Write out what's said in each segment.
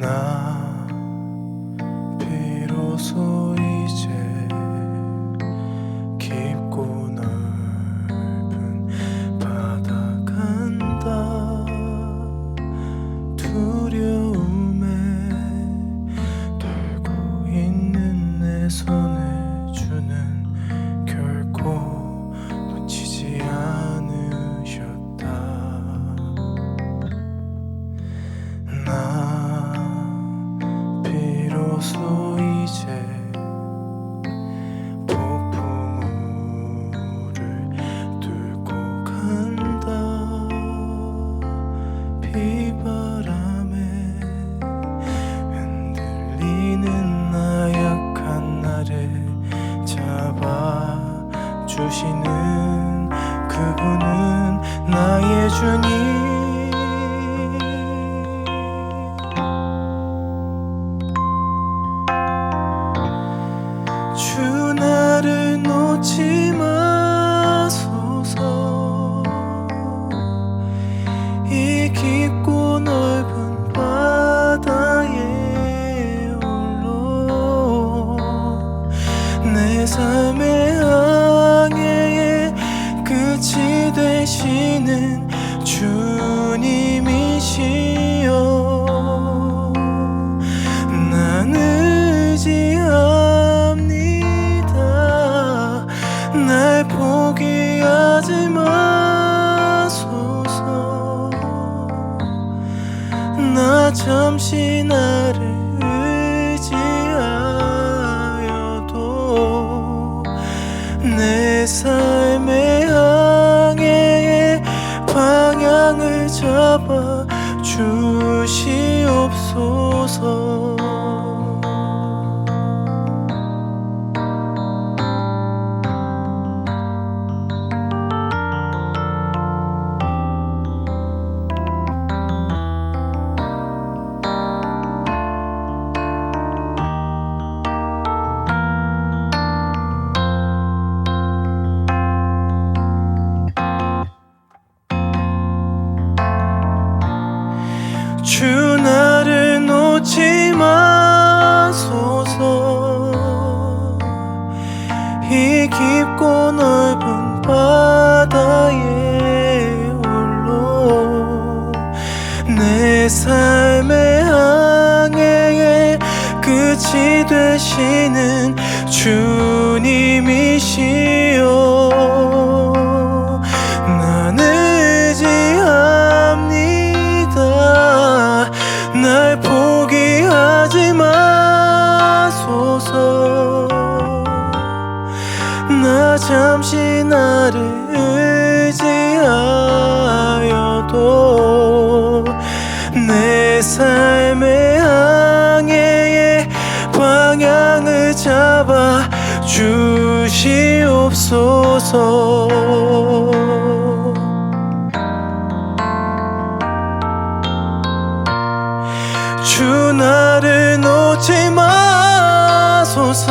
나 비로소 이제 깊고 넓은 바다 간다. 두려움에 떨고 있는 내 손에 비로소 이제 폭풍우를 뚫고 간다. 비바람에 흔들리는 나 약한 나를 잡아주시는 그분은 나의 주님 내 삶의 항해의 끝이 되시는 주님이시여. 난 의지합니다. 날 포기하지 마소서. 나 잠시 나를 잡아 주시옵소서 주 나를 놓지 마소서. 이 깊고 넓은 바다에 홀로 내 삶의 항해의 끝이 되시는 주님이시 나 잠시 나를 의지하여도 내 삶의 항해의 방향을 잡아 주시옵소서. 주 나를 놓지 마소서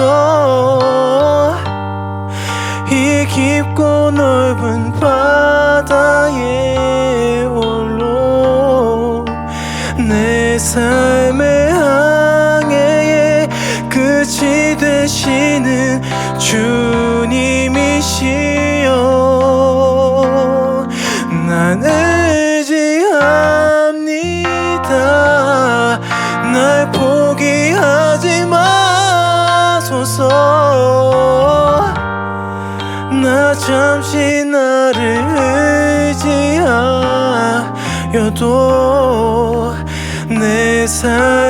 삶의 항해의 끝이 되시는 주님이시여. 난 의지합니다. 날 포기하지 마소서. 나 잠시 나를 의지하여도 내 삶의